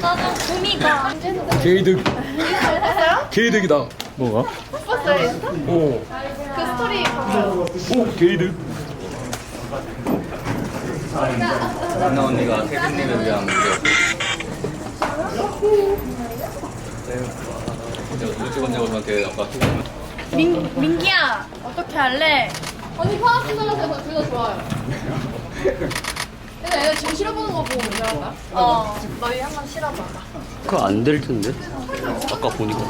짜장 구미가. 개이득. 개이득이다. 뭐가? 봤어요 인스타? 오. 그 스토리 봤어요 오 개이득. 안나 언니가 태빈님을 위한 누구 찍었냐고 저한테 아까 민 민기야 어떻게 할래? 언니 파악 시절에서 둘다 좋아요 근데 얘네 지금 실어보는 거 보고 문제할까? 어. 너희 한번 실어봐. 그거 안 될 텐데? 아까 보니까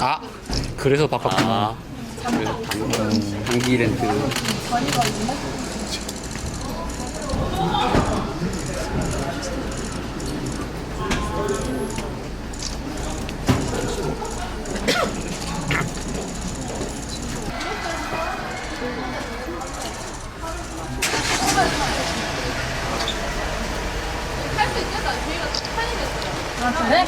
아 그래서 바꿨구나. 아. 단기 렌트 같은데?